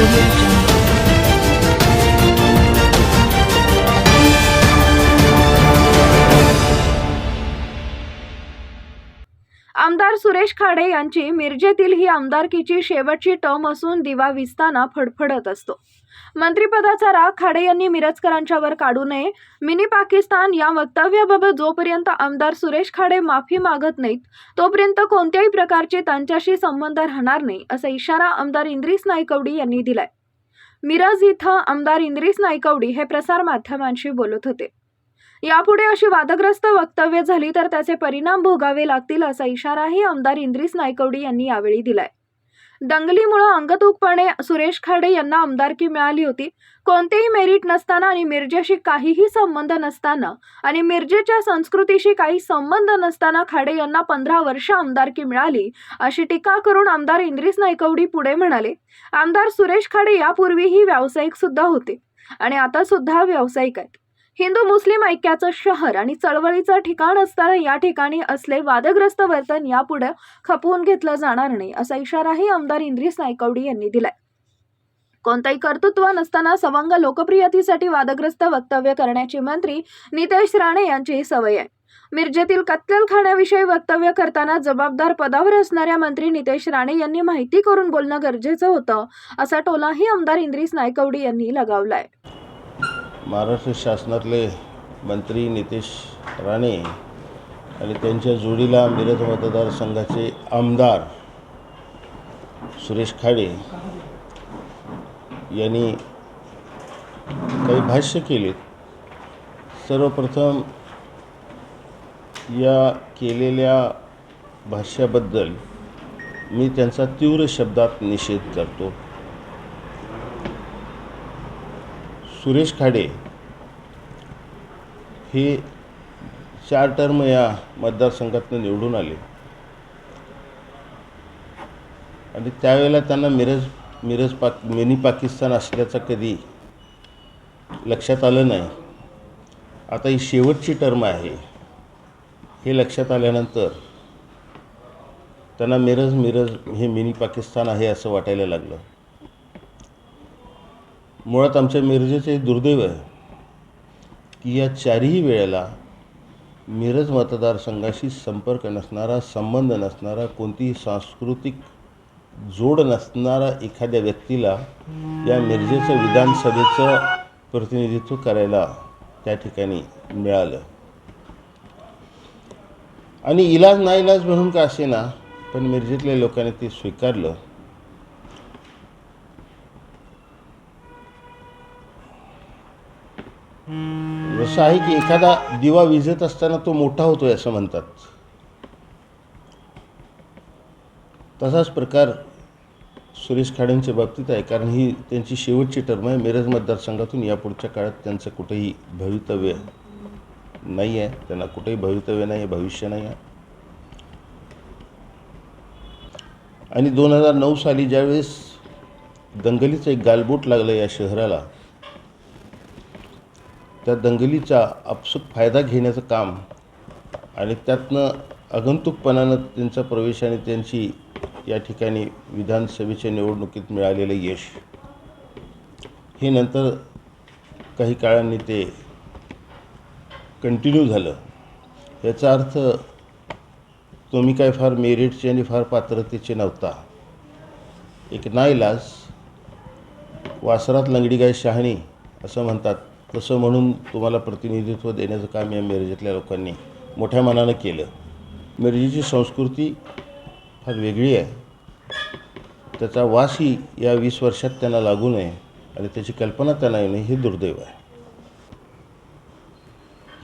audio jungle. Suresh Khade यांची मिरजेतील ही आमदारकीची शेवटची टर्म असून दिवा विसताना फडफडत असतो. मंत्रिपदाचा राग खाडे यांनी मिरजकरांच्यावर काढू नये. मिनी पाकिस्तान या वक्तव्याबाबत जोपर्यंत आमदार सुरेश खाडे माफी मागत नाहीत तोपर्यंत कोणत्याही प्रकारचे त्यांच्याशी संबंध राहणार नाही असा इशारा आमदार इंद्रिस नायकवडी यांनी दिलाय. मिरज इथं आमदार इंद्रिस नायकवडी हे प्रसार माध्यमांशी बोलत होते. यापुढे अशी वादग्रस्त वक्तव्य झाली तर त्याचे परिणाम भोगावे लागतील असा इशाराही आमदार इंद्रिस नायकवडी यांनी यावेळी दिलाय. दंगलीमुळे अंगतूकपणे सुरेश खाडे यांना आमदारकी मिळाली होती. कोणतेही मेरिट नसताना आणि मिरजेशी काहीही संबंध नसताना आणि मिरजेच्या संस्कृतीशी काही संबंध नसताना खाडे यांना पंधरा वर्ष आमदारकी मिळाली अशी टीका करून आमदार इंद्रिस नायकवडी पुढे म्हणाले आमदार सुरेश खाडे यापूर्वीही व्यावसायिक सुद्धा होते आणि आता सुद्धा व्यावसायिक आहेत. हिंदू मुस्लिम ऐक्याचं शहर आणि चळवळीचं ठिकाण असताना या ठिकाणी असले वादग्रस्त वर्तन यापुढे खपवून घेतलं जाणार नाही असा इशाराही आमदार इंद्रिस नायकवडी यांनी दिलाय. कोणताही कर्तृत्व नसताना सवंग लोकप्रियतेसाठी वादग्रस्त वक्तव्य करण्याची मंत्री नितेश राणे यांची सवय आहे. मिरजेतील कत्तलखान्याविषयी वक्तव्य करताना जबाबदार पदावर असणाऱ्या मंत्री नितेश राणे यांनी माहिती करून बोलणं गरजेचं होतं असा टोलाही आमदार इंद्रिस नायकवडी यांनी लगावलाय. महाराष्ट्र शासनातले मंत्री नितेश राणे आणि त्यांच्या जोडीला मिरज मतदारसंघाचे आमदार सुरेश खाडे यांनी काही भाष्य केलेत सर्वप्रथम या केलेल्या भाष्याबद्दल मी त्यांचा तीव्र शब्दात निषेध करतो. सुरेश खाडे हे चार टर्म या मतदारसंघातून निवडून आले. आणि त्यावेळेला त्यांना मिरज मिरज पाक मिनी पाकिस्तान असल्याचं कधी लक्षात आलं नाही. आता ही शेवटची टर्म आहे. हे लक्षात आल्यानंतर त्यांना मिरज मिरज हे मिनी पाकिस्तान आहे असं वाटायला लागलं. मुळात आमच्या मिरजेचे दुर्दैव आहे की या चारही वेळेला मिरज मतदारसंघाशी संपर्क नसणारा संबंध नसणारा कोणतीही सांस्कृतिक जोड नसणारा एखाद्या व्यक्तीला या मिरजेचं विधानसभेचं प्रतिनिधित्व करायला त्या ठिकाणी मिळालं. आणि इलाज ना इलाज म्हणून का असे ना पण मिरजेतल्या लोकांनी ते स्वीकारलं. जसं आहे की एखादा दिवा विझत असताना तो मोठा होतोय असं म्हणतात. तसाच प्रकार सुरेश खाडेंच्या बाबतीत आहे कारण ही त्यांची शेवटची टर्म आहे. मिरज मतदारसंघातून यापुढच्या काळात त्यांचं कुठेही भवितव्य नाही आहे. त्यांना कुठेही भवितव्य नाही आहे भविष्य नाही आहे. आणि दोन हजार नऊ साली ज्यावेळेस दंगलीचं एक गालबोट लागलं या शहराला त्या दंगलीचा आपसूक फायदा घेण्याचं काम आणि त्यातनं आगंतुकपणानं त्यांचा प्रवेश आणि त्यांची या ठिकाणी विधानसभेच्या निवडणुकीत मिळालेलं यश हे नंतर काही काळांनी ते कंटिन्यू झालं. याचा अर्थ तुम्ही काय फार मेरिटचे आणि फार पात्रतेचे नव्हता. एक नाईलाज वासरात लंगडी गाय शहाणी असं म्हणतात. तसं म्हणून तुम्हाला प्रतिनिधित्व देण्याचं काम या मिरजेतल्या लोकांनी मोठ्या मनानं केलं. मिरजेची संस्कृती फार वेगळी आहे. त्याचा वासही या वीस वर्षात त्यांना लागू नये आणि त्याची कल्पना त्यांना येणे हे दुर्दैव आहे.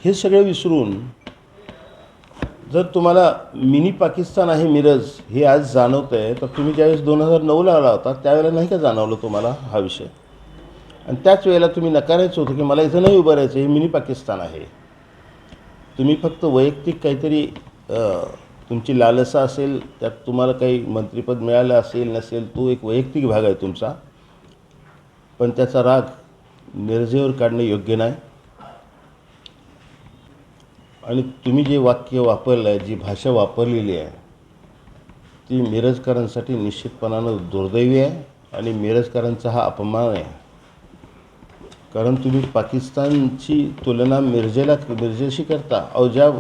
हे सगळं विसरून जर तुम्हाला मिनी पाकिस्तान आहे मिरज हे आज जाणवतं आहे तर तुम्ही ज्यावेळेस दोन हजार नऊला आला होता त्यावेळेला नाही का जाणवलं तुम्हाला हा विषय? आणि त्याच वेळेला तुम्ही नकारायचं होतं की मला इथं नाही उभं राहायचं हे मिनी पाकिस्तान आहे. तुम्ही फक्त वैयक्तिक काहीतरी तुमची लालसा असेल त्यात तुम्हाला काही मंत्रिपद मिळालं असेल नसेल तो एक वैयक्तिक भाग आहे तुमचा. पण त्याचा राग मिरजेवर काढणे योग्य नाही. आणि तुम्ही जे वाक्य वापरलं आहे जी भाषा वापरलेली आहे ती मिरजकरांसाठी निश्चितपणानं दुर्दैवी आहे आणि मिरजकरांचा हा अपमान आहे. कारण तुम्ही पाकिस्तानची तुलना मिरजेला मिरजेशी करता. अहो ज्या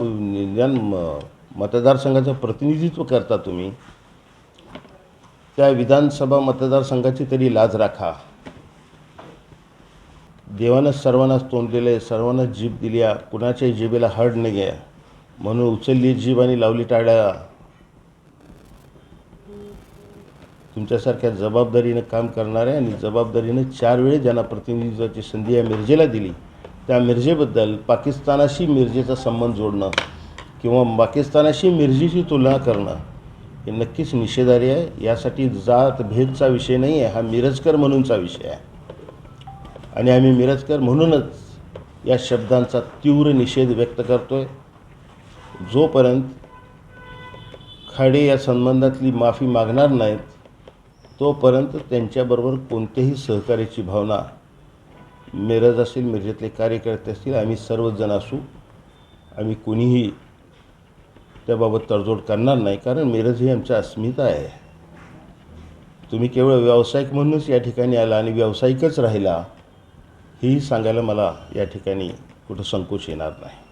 ज्या म- मतदारसंघाचं प्रतिनिधित्व करता तुम्ही. त्या विधानसभा मतदारसंघाची तरी लाज राखा. देवानं सर्वांनाच तोंड दिलं आहे सर्वांना जीभ दिली आहे. कुणाच्याही जिभेला हड नाही आहे म्हणून उचलली जीभ आणि लावली टाळ्या. तुमच्यासारख्या जबाबदारीनं काम करणाऱ्या आणि जबाबदारीनं चार वेळेस ज्यांना प्रतिनिधित्वाची संधी या मिरजेला दिली त्या मिरजेबद्दल पाकिस्तानाशी मिरजेचा संबंध जोडणं किंवा पाकिस्तानाशी मिरजेची तुलना करणं हे नक्कीच निषेधार्य आहे. यासाठी जात भेदचा विषय नाही आहे. हा मिरजकर म्हणूनचा विषय आहे. आणि आम्ही मिरजकर म्हणूनच या शब्दांचा तीव्र निषेध व्यक्त करतो आहे जोपर्यंत खाडे या संबंधातली माफी मागणार नाहीत तोपर्यंत त्यांच्याबरोबर कोणत्याही सहकार्याची भावना मिरज असेल मिरजेतले कार्यकर्ते असतील आम्ही सर्वजण असू. आम्ही कोणीही त्याबाबत तडजोड करणार नाही कारण मिरज ही आमची अस्मिता आहे. तुम्ही केवळ व्यावसायिक म्हणूनच या ठिकाणी आला आणि व्यावसायिकच राहिला हेही सांगायला मला या ठिकाणी कुठं संकोच येणार नाही.